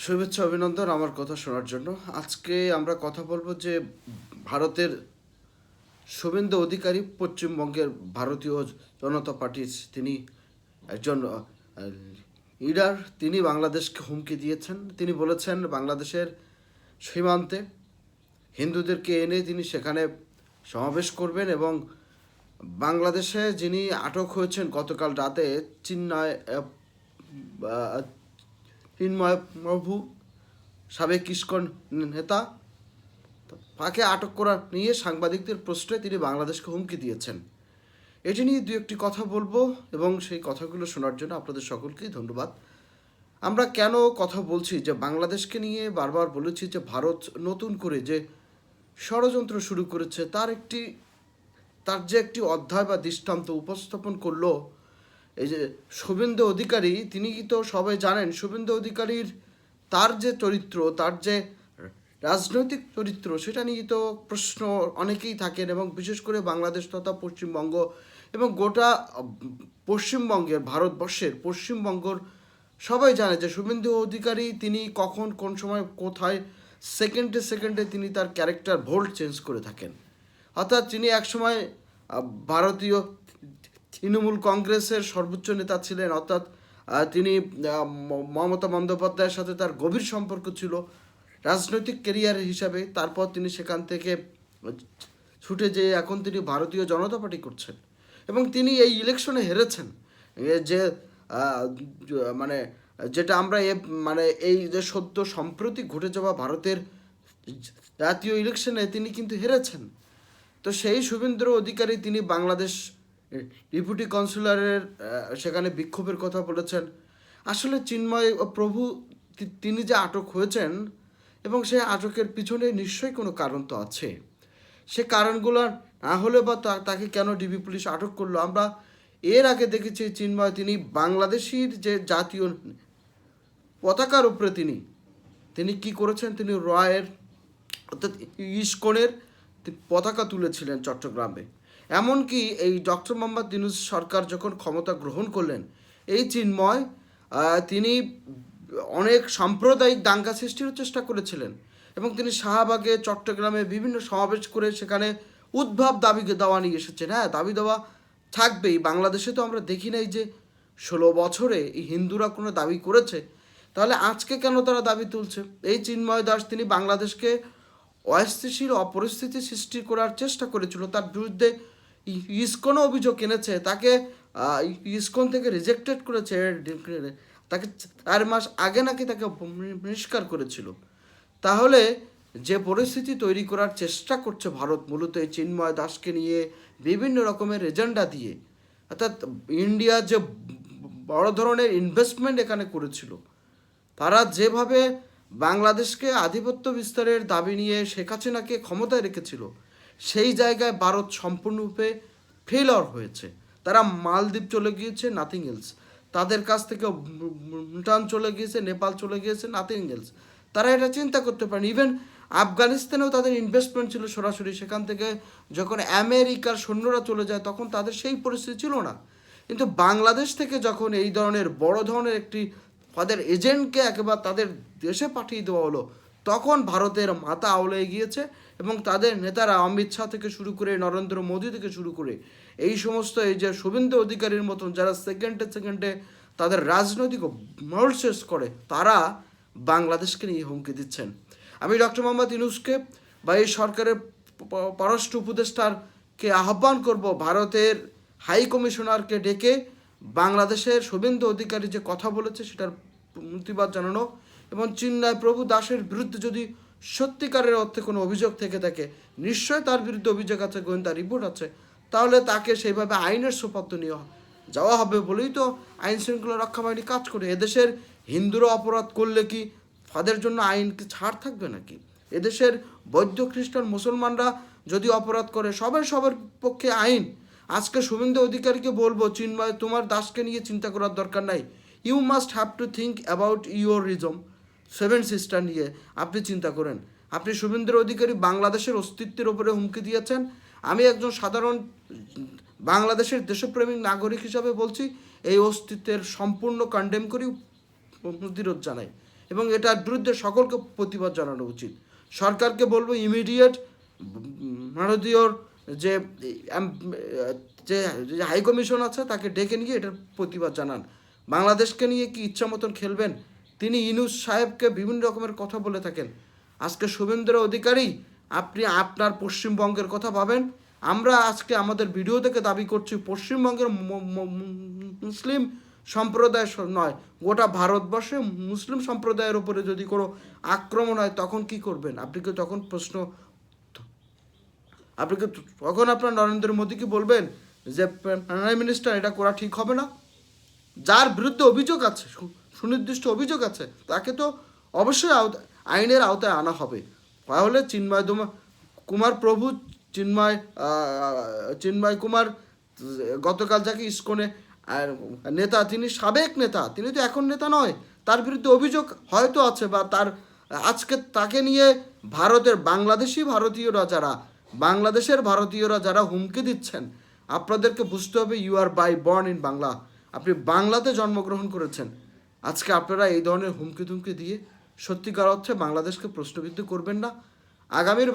শুভেচ্ছা অভিনন্দন আমার কথা শোনার জন্য। আজকে আমরা কথা বলব যে ভারতের শুভেন্দু অধিকারী পশ্চিমবঙ্গের ভারতীয় জনতা পার্টির তিনি একজন লিডার তিনি বাংলাদেশকে হুমকি দিয়েছেন। তিনি বলেছেন বাংলাদেশের সীমান্তে হিন্দুদেরকে এনে তিনি সেখানে সমাবেশ করবেন এবং বাংলাদেশে যিনি আটক হয়েছেন গতকাল রাতে আহ, চিন্ময় প্রভু সাবেক ইস্কন নেতা। তাকে আটক করা নিয়ে সাংবাদিকদের প্রশ্নে তিনি বাংলাদেশকে হুমকি দিয়েছেন। এটি নিয়ে দু একটি কথা বলব এবং সেই কথাগুলো শোনার জন্য আপনাদের সকলকেই ধন্যবাদ। আমরা কেন কথা বলছি যে বাংলাদেশকে নিয়ে বারবার বলেছি যে ভারত নতুন করে যে ষড়যন্ত্র শুরু করেছে, তার একটি, তার যে একটি অধ্যায় বা দৃষ্টান্ত উপস্থাপন করল এই যে শুভেন্দু অধিকারী, তিনি কি তো সবাই জানেন, শুভেন্দু অধিকারীর তার যে চরিত্র, তার যে রাজনৈতিক চরিত্র, সেটা নিয়ে তো প্রশ্ন অনেকেই থাকেন এবং বিশেষ করে বাংলাদেশ তথা পশ্চিমবঙ্গ এবং গোটা পশ্চিমবঙ্গের, ভারতবর্ষের পশ্চিমবঙ্গর সবাই জানে যে শুভেন্দু অধিকারী তিনি কখন, কোন সময়, কোথায় সেকেন্ডে সেকেন্ডে তিনি তার ক্যারেক্টার ভোল্ট চেঞ্জ করে থাকেন। অর্থাৎ তিনি একসময় ভারতীয় তৃণমূল কংগ্রেসের সর্বোচ্চ নেতা ছিলেন, অর্থাৎ তিনি মমতা বন্দ্যোপাধ্যায়ের সাথে তার গভীর সম্পর্ক ছিল, রাজনৈতিক ক্যারিয়ার হিসাবে। তারপর তিনি সেখান থেকে ছুটে যেয়ে এখন তিনি ভারতীয় জনতা পার্টি করছেন। এবং তিনি এই ইলেকশনে হেরেছেন। যে মানে যেটা আমরা এ মানে এই যে সদ্য সম্প্রতি ঘটে যাওয়া ভারতের জাতীয় ইলেকশনে তিনি কিন্তু হেরেছেন। তো সেই শুভেন্দ্র অধিকারী তিনি বাংলাদেশ ডেপুটি কনসুলারের সেখানে বিক্ষোভের কথা বলেছেন। আসলে চিন্ময় প্রভু তিনি যে আটক হয়েছেন এবং সেই আটকের পিছনে নিশ্চয়ই কোনো কারণ তো আছে। সে কারণগুলো না হলে বা তাকে কেন ডিবি পুলিশ আটক করল? আমরা এর আগে দেখেছি চিন্ময় তিনি বাংলাদেশির যে জাতীয় পতাকার উপরে তিনি তিনি কি করেছেন? তিনি রয়ের, অর্থাৎ ইস্কনের পতাকা তুলেছিলেন চট্টগ্রামে। এমনকি এই ডক্টর মোহাম্মদ দিনুস সরকার যখন ক্ষমতা গ্রহণ করলেন, এই চিন্ময় তিনি অনেক সাম্প্রদায়িক দাঙ্গা সৃষ্টির চেষ্টা করেছিলেন এবং তিনি শাহবাগে, চট্টগ্রামে বিভিন্ন সমাবেশ করে সেখানে উদ্ভব দাবি দেওয়া নিয়ে এসেছেন। হ্যাঁ দাবি দেওয়া থাকবেই। বাংলাদেশে তো আমরা দেখি নাই যে ষোলো বছরে এই হিন্দুরা কোনো দাবি করেছে। তাহলে আজকে কেন তারা দাবি তুলছে? এই চিন্ময় দাস তিনি বাংলাদেশকে অস্থিতিশীল অপরিস্থিতি সৃষ্টি করার চেষ্টা করেছিল। তার বিরুদ্ধে ইসকনও অভিযোগ এনেছে, তাকে ইসকন থেকে রিজেক্টেড করেছে, তাকে চার মাস আগে নাকি তাকে বহিষ্কার করেছিল। তাহলে যে পরিস্থিতি তৈরি করার চেষ্টা করছে ভারত, মূলত এই চিন্ময় দাসকে নিয়ে বিভিন্ন রকমের এজেন্ডা দিয়ে, অর্থাৎ ইন্ডিয়া যে বড় ধরনের ইনভেস্টমেন্ট এখানে করেছিল, তারা যেভাবে বাংলাদেশকে আধিপত্য বিস্তারের দাবি নিয়ে শেখ হাসিনাকে ক্ষমতায় রেখেছিল সেই জায়গায় ভারত সম্পূর্ণরূপে ফেলর হয়েছে। তারা মালদ্বীপ চলে গিয়েছে নাথিং এলস তাদের কাছ থেকে ভুটান চলে গিয়েছে, নেপাল চলে গিয়েছে নাথিং এলস তারা এটা চিন্তা করতে পারেন। ইভেন আফগানিস্তানেও তাদের ইনভেস্টমেন্ট ছিল সরাসরি। সেখান থেকে যখন আমেরিকার সৈন্যরা চলে যায়, তখন তাদের সেই পরিস্থিতি ছিল না। কিন্তু বাংলাদেশ থেকে যখন এই ধরনের বড় ধরনের একটি তাদের এজেন্টকে একেবারে তাদের দেশে পাঠিয়ে দেওয়া হলো তখন ভারতের মাথা আওলে গিয়েছে এবং তাদের নেতারা অমিত শাহ থেকে শুরু করে নরেন্দ্র মোদী থেকে শুরু করে এই সমস্ত এই যে শুভেন্দু অধিকারীর মতন যারা সেকেন্ডে সেকেন্ডে তাদের রাজনৈতিক শেষ করে, তারা বাংলাদেশকে নিয়ে হুমকি দিচ্ছেন। আমি ডক্টর মোহাম্মদ ইনুসকে বা এই সরকারের পররাষ্ট্র উপদেষ্টারকে আহ্বান করব, ভারতের হাই কমিশনারকে ডেকে বাংলাদেশের শুভেন্দু অধিকারী যে কথা বলেছে সেটার প্রতিবাদ জানানো এবং চিন্নায় প্রভু দাসের বিরুদ্ধে যদি সত্যিকারের অর্থে কোনো অভিযোগ থেকে থাকে নিশ্চয় তার বিরুদ্ধে অভিযোগ আছে, গোয়েন্দা রিপোর্ট আছে, তাহলে তাকে সেইভাবে আইনের সুপাত্র নেওয়া যাওয়া হবে বলেই তো আইন শৃঙ্খলা রক্ষা বাহিনী কাজ করে। এদেশের হিন্দুরা অপরাধ করলে কি তাদের জন্য আইনকে ছাড় থাকবে নাকি? এদেশের বৌদ্ধ খ্রিস্টান মুসলমানরা যদি অপরাধ করে, সবাই সবার পক্ষে আইন। আজকে শুভেন্দু অধিকারীকে বলব, চিন্ময়, তোমার দাসকে নিয়ে চিন্তা করার দরকার নাই। You must have to think about your tourism seven sister নিয়ে আপনি চিন্তা করেন। আপনি শুভেন্দ্র অধিকারী বাংলাদেশের অস্তিত্বের ওপরে হুমকি দিয়েছেন। আমি একজন সাধারণ বাংলাদেশের দেশপ্রেমিক নাগরিক হিসাবে বলছি, এই অস্তিত্বের সম্পূর্ণ কন্ডেম করি, প্রতিরোধ জানাই। এবং এটার বিরুদ্ধে সকলকে প্রতিবাদ জানানো উচিত। সরকারকে বলব ইমিডিয়েট ভারতীয় যে যে যে হাই কমিশন আছে, তাকে ডেকে নিয়ে এটার প্রতিবাদ জানান। বাংলাদেশকে নিয়ে কি ইচ্ছা মতন খেলবেন? তিনি ইনুস সাহেবকে বিভিন্ন রকমের কথা বলে থাকেন। আজকে শুভেন্দ্র অধিকারী, আপনি আপনার পশ্চিমবঙ্গের কথা ভাবেন। আমরা আজকে আমাদের ভিডিও থেকে দাবি করছি, পশ্চিমবঙ্গের মুসলিম সম্প্রদায় নয়, গোটা ভারতবর্ষে মুসলিম সম্প্রদায়ের উপরে যদি কোনো আক্রমণ হয়, তখন কি করবেন? আপনি কি তখন প্রশ্ন, আপনি কি তখন আপনার নরেন্দ্র মোদীকে বলবেন যে প্রাইম মিনিস্টার, এটা করা ঠিক হবে না? যার বিরুদ্ধে অভিযোগ আছে সুনির্দিষ্ট অভিযোগ আছে, তাকে তো অবশ্যই আইনের আওতায় আনা হবে। তাহলে চিন্ময় কুমার প্রভু চিন্ময় চিন্ময় কুমার, গতকাল যাকে ইস্কনে নেতা, তিনি সাবেক নেতা, তিনি তো এখন নেতা নয়, তার বিরুদ্ধে অভিযোগ হয়তো আছে বা তার, আজকে তাকে নিয়ে ভারতের বাংলাদেশি ভারতীয়রা যারা, বাংলাদেশের ভারতীয়রা যারা হুমকি দিচ্ছেন, আপনাদেরকে বুঝতে হবে you are by born in Bangla আপনি বাংলাতে জন্মগ্রহণ করেছেন। আজকে আপনারা এই ধরনের হুমকি ধুমকি দিয়ে সত্যিকার অর্থে বাংলাদেশকে প্রশ্নবিদ্ধ করবেন না। আগামীর